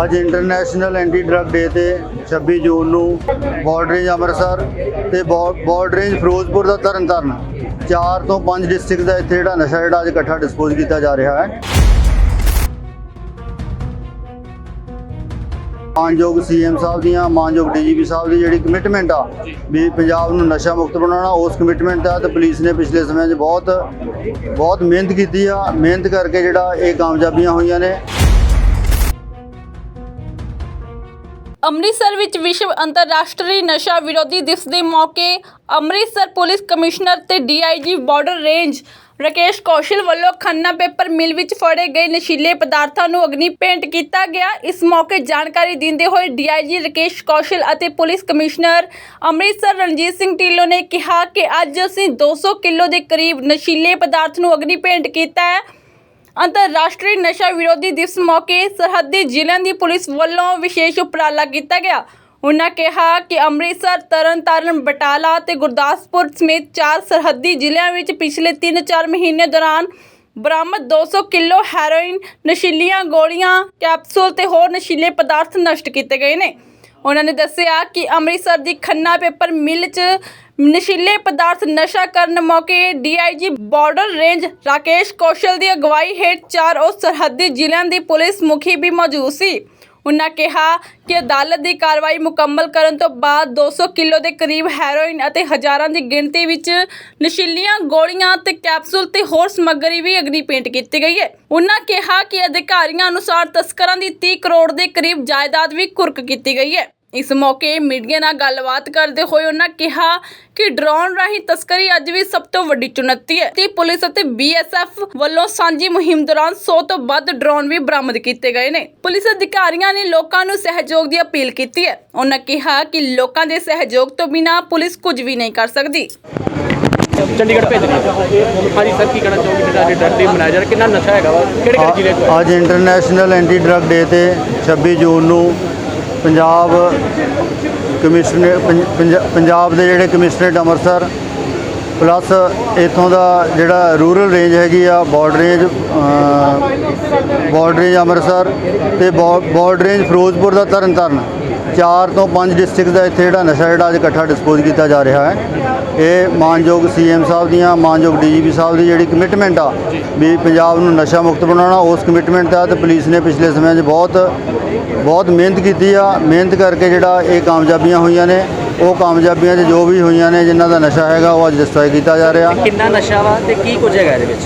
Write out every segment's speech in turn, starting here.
ਅੱਜ international anti drug ਡੇ ਤੇ 26 ਜੂਨ ਨੂੰ ਬਾਰਡਰ ਰੇਂਜ ਅੰਮ੍ਰਿਤਸਰ ਤੇ ਬਾਰਡਰ ਰੇਂਜ ਫਿਰੋਜ਼ਪੁਰ ਦਾ ਤਰਨਤਾਰਨ, ਚਾਰ ਤੋਂ ਪੰਜ ਡਿਸਟ੍ਰਿਕਟ ਦਾ ਇੱਥੇ ਜਿਹੜਾ ਨਸ਼ਾ ਜਿਹੜਾ ਅੱਜ ਇਕੱਠਾ ਡਿਸਪੋਜ਼ ਕੀਤਾ ਜਾ ਰਿਹਾ ਹੈ। ਮਾਨਯੋਗ ਸੀਐਮ ਸਾਹਿਬ ਦੀਆਂ, ਮਾਨਯੋਗ ਡੀਜੀਪੀ ਸਾਹਿਬ ਦੀ ਜਿਹੜੀ ਕਮਿਟਮੈਂਟ ਆ, ਵੀ ਪੰਜਾਬ ਨੂੰ ਨਸ਼ਾ ਮੁਕਤ ਬਣਾਉਣਾ, ਉਸ ਕਮਿਟਮੈਂਟ ਤਹਿਤ ਪੁਲਿਸ ਨੇ ਪਿਛਲੇ ਸਮੇਂ 'ਚ ਬਹੁਤ ਬਹੁਤ ਮਿਹਨਤ ਕੀਤੀ ਆ। ਮਿਹਨਤ ਕਰਕੇ ਜਿਹੜਾ ਇਹ ਕਾਮਯਾਬੀਆਂ ਹੋਈਆਂ ਨੇ। ਅੰਮ੍ਰਿਤਸਰ ਵਿੱਚ ਵਿਸ਼ਵ ਅੰਤਰਰਾਸ਼ਟਰੀ ਨਸ਼ਾ ਵਿਰੋਧੀ ਦਿਵਸ ਦੇ ਮੌਕੇ ਅੰਮ੍ਰਿਤਸਰ ਪੁਲਿਸ ਕਮਿਸ਼ਨਰ ਤੇ DIG border range Rakesh Kaushal ਵੱਲੋਂ ਖੰਨਾ ਪੇਪਰ ਮਿਲ ਵਿੱਚ ਫੜੇ ਗਏ ਨਸ਼ੀਲੇ ਪਦਾਰਥਾਂ ਨੂੰ ਅਗਨੀ ਭੇਂਟ ਕੀਤਾ ਗਿਆ। ਇਸ ਮੌਕੇ ਜਾਣਕਾਰੀ ਦਿੰਦੇ ਹੋਏ ਡੀਆਈਜੀ ਰਕੇਸ਼ ਕੌਸ਼ਲ ਅਤੇ ਪੁਲਿਸ ਕਮਿਸ਼ਨਰ ਅੰਮ੍ਰਿਤਸਰ ਰਣਜੀਤ ਸਿੰਘ ਢਿੱਲੋਂ ਨੇ ਕਿਹਾ ਕਿ ਅੱਜ ਅਸੀਂ 200 ਕਿਲੋ ਦੇ ਕਰੀਬ ਨਸ਼ੀਲੇ ਪਦਾਰਥ ਨੂੰ ਅਗਨੀ ਭੇਂਟ ਕੀਤਾ ਹੈ। ਅੰਤਰਰਾਸ਼ਟਰੀ ਨਸ਼ਾ ਵਿਰੋਧੀ ਦਿਵਸ ਮੌਕੇ ਸਰਹੱਦੀ ਜ਼ਿਲ੍ਹਿਆਂ ਦੀ ਪੁਲਿਸ ਵੱਲੋਂ ਵਿਸ਼ੇਸ਼ ਉਪਰਾਲਾ ਕੀਤਾ ਗਿਆ। ਉਨ੍ਹਾਂ ਕਿਹਾ ਕਿ ਅੰਮ੍ਰਿਤਸਰ, ਤਰਨਤਾਰਨ, ਬਟਾਲਾ ਤੇ ਗੁਰਦਾਸਪੁਰ ਸਮੇਤ ਚਾਰ ਸਰਹੱਦੀ ਜ਼ਿਲ੍ਹਿਆਂ ਵਿੱਚ ਪਿਛਲੇ 3-4 ਮਹੀਨੇ ਦੌਰਾਨ ਬਰਾਮਦ 200 ਕਿਲੋ ਹੈਰੋਇਨ, ਨਸ਼ੀਲੀਆਂ ਗੋਲੀਆਂ, ਕੈਪਸੂਲ ਤੇ ਹੋਰ ਨਸ਼ੀਲੇ ਪਦਾਰਥ ਨਸ਼ਟ ਕੀਤੇ ਗਏ ਨੇ। ਉਹਨਾਂ ਨੇ ਦੱਸਿਆ ਕਿ ਅੰਮ੍ਰਿਤਸਰ ਦੀ ਖੰਨਾ ਪੇਪਰ ਮਿਲ 'ਚ ਨਸ਼ੀਲੇ ਪਦਾਰਥ ਨਸ਼ਾ ਕਰਨ ਮੌਕੇ DIG border range Rakesh Kaushal ਦੀ ਅਗਵਾਈ ਹੇਠ ਚਾਰ ਉਹ ਸਰਹੱਦੀ ਜ਼ਿਲ੍ਹਿਆਂ ਦੀ ਪੁਲਿਸ ਮੁਖੀ ਵੀ ਮੌਜੂਦ ਸੀ। ਉਨ੍ਹਾਂ ਕਿਹਾ ਕਿ ਅਦਾਲਤ ਦੀ ਕਾਰਵਾਈ ਮੁਕੰਮਲ ਕਰਨ ਤੋਂ ਬਾਅਦ 200 ਕਿਲੋ ਦੇ ਕਰੀਬ ਹੈਰੋਇਨ ਅਤੇ ਹਜ਼ਾਰਾਂ ਦੀ ਗਿਣਤੀ ਵਿੱਚ ਨਸ਼ੀਲੀਆਂ ਗੋਲੀਆਂ ਤੇ ਕੈਪਸੂਲ ਤੇ ਹੋਰ ਸਮੱਗਰੀ ਵੀ ਅਗਨੀ ਪੇਂਟ ਕੀਤੀ ਗਈ ਹੈ। ਉਨ੍ਹਾਂ ਕਿਹਾ ਕਿ ਅਧਿਕਾਰੀਆਂ ਅਨੁਸਾਰ ਤਸਕਰਾਂ ਦੀ 30 ਕਰੋੜ ਦੇ ਕਰੀਬ ਜਾਇਦਾਦ ਵੀ ਕੁਰਕ ਕੀਤੀ ਗਈ ਹੈ। ਇਸ ਮੌਕੇ ਮੀਡੀਆ ਨਾਲ ਗੱਲਬਾਤ ਕਰਦੇ ਹੋਏ ਉਹਨਾਂ ਕਿਹਾ ਕਿ ਡਰੋਨ ਰਾਹੀਂ ਤਸਕਰੀ ਅੱਜ ਵੀ ਸਭ ਤੋਂ ਵੱਡੀ ਚੁਣੌਤੀ ਹੈ ਤੇ ਪੁਲਿਸ ਅਤੇ ਬੀਐਸਐਫ ਵੱਲੋਂ ਸਾਂਝੀ ਮੁਹਿੰਮ ਦੌਰਾਨ 100 ਤੋਂ ਵੱਧ ਡਰੋਨ ਵੀ ਬਰਾਮਦ ਕੀਤੇ ਗਏ ਨੇ। ਪੁਲਿਸ ਅਧਿਕਾਰੀਆਂ ਨੇ ਲੋਕਾਂ ਨੂੰ ਸਹਿਯੋਗ ਦੀ ਅਪੀਲ ਕੀਤੀ ਹੈ। ਉਹਨਾਂ ਕਿਹਾ ਕਿ ਲੋਕਾਂ ਦੇ ਸਹਿਯੋਗ ਤੋਂ ਬਿਨਾਂ ਪੁਲਿਸ ਕੁਝ ਵੀ ਨਹੀਂ ਕਰ ਸਕਦੀ। ਚੰਡੀਗੜ੍ਹ ਭੇਜ ਰਹੀ ਹੈ। ਹਾਂਜੀ ਸਰ ਕੀ ਕਹਿਣਾ ਚਾਹੋਗੇ? ਜਿਹੜਾ ਅੱਜ ਡਰ ਡੇ ਮਨਾਇਆ ਜਾ ਰਿਹਾ? ਕਿੰਨਾ ਨਸ਼ਾ ਹੈਗਾ ਵਾ? ਕਿਹੜੇ ਕਿਹੜੇ ਜ਼ਿਲ੍ਹੇ ਤੋਂ? ਅੱਜ ਇੰਟਰਨੈਸ਼ਨਲ ਐਂਟੀ ਡਰੱਗ ਡੇ ਤੇ 26 ਜੂਨ ਨੂੰ ਪੰਜਾਬ ਕਮਿਸ਼ਨਰ, ਪੰਜ- ਪੰਜਾਬ ਦੇ ਜਿਹੜੇ ਕਮਿਸ਼ਨਰੇਟ ਅੰਮ੍ਰਿਤਸਰ, ਪਲੱਸ ਇਥੋਂ ਦਾ ਜਿਹੜਾ ਰੂਰਲ ਰੇਂਜ ਹੈਗੀ ਆ, border range border range Amritsar ਤੇ ਬਾਰਡਰ ਰੇਂਜ ਫਿਰੋਜ਼ਪੁਰ ਦਾ ਤਰਨਤਾਰਨ, ਚਾਰ ਤੋਂ ਪੰਜ ਡਿਸਟ੍ਰਿਕਟ ਦਾ ਇੱਥੇ ਜਿਹੜਾ ਨਸ਼ਾ ਜਿਹੜਾ ਅੱਜ ਇਕੱਠਾ ਡਿਸਪੋਜ਼ ਕੀਤਾ ਜਾ ਰਿਹਾ ਹੈ। ਇਹ ਮਾਨਯੋਗ ਸੀਐਮ ਸਾਹਿਬ ਦੀਆਂ ਮਾਨਯੋਗ ਡੀਜੀਪੀ ਸਾਹਿਬ ਦੀ ਜਿਹੜੀ ਕਮਿਟਮੈਂਟ ਆ ਵੀ ਪੰਜਾਬ ਨੂੰ ਨਸ਼ਾ ਮੁਕਤ ਬਣਾਉਣਾ ਉਸ ਕਮਿਟਮੈਂਟ ਤਹਿਤ ਪੁਲਿਸ ਨੇ ਪਿਛਲੇ ਸਮੇਂ 'ਚ ਬਹੁਤ ਬਹੁਤ ਮਿਹਨਤ ਕੀਤੀ ਆ। ਮਿਹਨਤ ਕਰਕੇ ਜਿਹੜਾ ਇਹ ਕਾਮਯਾਬੀਆਂ ਹੋਈਆਂ ਨੇ ਉਹ ਕਾਮਯਾਬੀਆਂ 'ਚ ਜੋ ਵੀ ਹੋਈਆਂ ਨੇ ਜਿਨ੍ਹਾਂ ਦਾ ਨਸ਼ਾ ਹੈਗਾ ਉਹ ਅੱਜ ਡਿਸਟਰੋਏ ਕੀਤਾ ਜਾ ਰਿਹਾ। ਕਿੰਨਾ ਨਸ਼ਾ ਵਾ ਤੇ ਕੀ ਕੁਝ ਹੈਗਾ ਇਹਦੇ ਵਿੱਚ?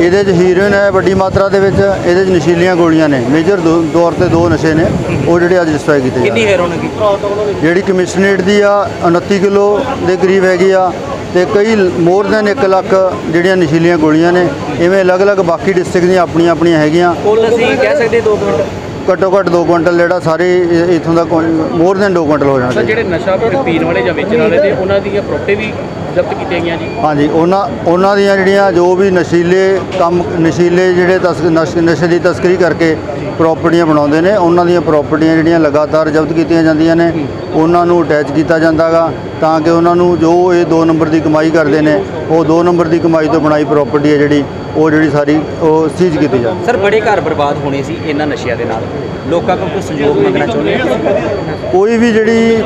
ਇਹਦੇ 'ਚ ਹੀਰੋਇਨ ਹੈ ਵੱਡੀ ਮਾਤਰਾ ਦੇ ਵਿੱਚ ਇਹਦੇ 'ਚ ਨਸ਼ੀਲੀਆਂ ਗੋਲੀਆਂ ਨੇ। ਮੇਜਰ ਤੌਰ ਤੇ ਦੋ ਨਸ਼ੇ ਨੇ ਉਹ ਜਿਹੜੇ ਅੱਜ ਡਿਸਟਰੋਏ ਕੀਤੇ ਜਾ ਕਿੰਨੀ ਰਹੇ ਹੈਰੋਨ ਹੈਗੀ? ਜਿਹੜੀ ਕਮਿਸ਼ਨਰੇਟ ਦੀ ਆ 29 ਕਿਲੋ ਦੇ ਕਰੀਬ ਹੈਗੀ ਆ ਤੇ ਕਈ ਮੋਰ ਦੈਨ 1 ਲੱਖ ਜਿਹੜੀਆਂ ਨਸ਼ੀਲੀਆਂ ਗੋਲੀਆਂ ਨੇ ਇਵੇਂ ਅਲੱਗ-ਅਲੱਗ ਬਾਕੀ ਡਿਸਟ੍ਰਿਕਟ ਦੀਆਂ ਆਪਣੀਆਂ ਆਪਣੀਆਂ ਹੈਗੀਆਂ। ਕੁੱਲ ਅਸੀਂ ਕਹਿ ਸਕਦੇ 2 ਮਿੰਟ। ਘੱਟੋ ਘੱਟ 2 ਕੁਇੰਟਲ ਜਿਹੜਾ ਸਾਰੇ ਇ- ਇੱਥੋਂ ਦਾ ਮੋਰ ਦੈਨ 2 ਕੁਇੰਟਲ ਹੋ ਜਾਣਾ ਸਰ ਚਾਹੀਦਾ। ਜਿਹੜੇ ਨਸ਼ਾ ਪੀਣ ਵਾਲੇ ਜਾਂ ਵੇਚਣ ਵਾਲੇ ਤੇ ਉਹਨਾਂ ਦੀਆਂ ਪ੍ਰੋਪਰਟੀ ਵੀ ਜ਼ਬਤ ਕੀਤੀਆਂ ਗਈਆਂ ਜੀ? ਹਾਂਜੀ ਉਹਨਾਂ ਉਹਨਾਂ ਦੀਆਂ ਜਿਹੜੀਆਂ ਜੋ ਵੀ ਨਸ਼ੀਲੇ ਕੰਮ ਨਸ਼ੀਲੇ ਜਿਹੜੇ ਤਸ ਨਸ਼- ਨਸ਼ੇ ਦੀ ਤਸਕਰੀ ਕਰਕੇ ਪ੍ਰਾਪਰਟੀਆਂ ਬਣਾਉਂਦੇ ਨੇ ਉਹਨਾਂ ਦੀਆਂ ਪ੍ਰਾਪਰਟੀਆਂ ਜਿਹੜੀਆਂ ਲਗਾਤਾਰ ਜ਼ਬਤ ਕੀਤੀਆਂ ਜਾਂਦੀਆਂ ਨੇ ਉਹਨਾਂ ਨੂੰ ਅਟੈਚ ਕੀਤਾ ਜਾਂਦਾਗਾ ਤਾਂ ਕਿ ਉਹਨਾਂ ਨੂੰ ਜੋ ਇਹ 2 ਨੰਬਰ ਦੀ ਕਮਾਈ ਕਰਦੇ ਨੇ ਉਹ 2 ਨੰਬਰ ਦੀ ਕਮਾਈ ਤੋਂ ਬਣਾਈ ਪ੍ਰਾਪਰਟੀ ਹੈ ਜਿਹੜੀ ਉਹ ਜਿਹੜੀ ਸਾਰੀ ਉਹ ਸੀਜ਼ ਕੀਤੀ ਜਾਂਦੀ ਸਰ ਬੜੇ ਘਰ ਬਰਬਾਦ ਹੋਣੇ ਸੀ ਇਹਨਾਂ ਨਸ਼ਿਆਂ ਦੇ ਨਾਲ। ਲੋਕਾਂ ਕੋਲ ਕੋਈ ਸਹਿਯੋਗ ਮੰਗਣਾ ਚਾਹੁੰਦੇ ਆ ਕੋਈ ਵੀ ਜਿਹੜੀ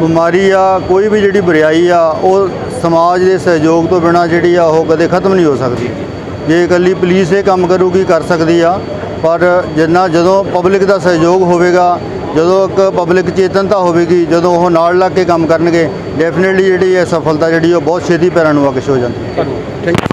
ਬਿਮਾਰੀ ਆ ਕੋਈ ਵੀ ਜਿਹੜੀ ਬੁਰਾਈ ਆ ਉਹ ਸਮਾਜ ਦੇ ਸਹਿਯੋਗ ਤੋਂ ਬਿਨਾ ਜਿਹੜੀ ਆ ਉਹ ਕਦੇ ਖਤਮ ਨਹੀਂ ਹੋ ਸਕਦੀ। ਜੇ ਇਕੱਲੀ ਪੁਲਿਸ ਇਹ ਕੰਮ ਕਰੂਗੀ ਕਰ ਸਕਦੀ ਆ? ਪਰ ਜਿੰਨਾ ਜਦੋਂ ਪਬਲਿਕ ਦਾ ਸਹਿਯੋਗ ਹੋਵੇਗਾ, ਜਦੋਂ ਇੱਕ ਪਬਲਿਕ ਚੇਤਨਤਾ ਹੋਵੇਗੀ, ਜਦੋਂ ਉਹ ਨਾਲ ਲੱਗ ਕੇ ਕੰਮ ਕਰਨਗੇ ਡੈਫੀਨਿਟਲੀ ਜਿਹੜੀ ਇਹ ਸਫਲਤਾ ਜਿਹੜੀ ਉਹ ਬਹੁਤ ਛੇਤੀ ਪੈਰਾਂ ਨੂੰ ਆਕਸ਼ ਹੋ ਜਾਂਦੀ ਹੈ। Thank you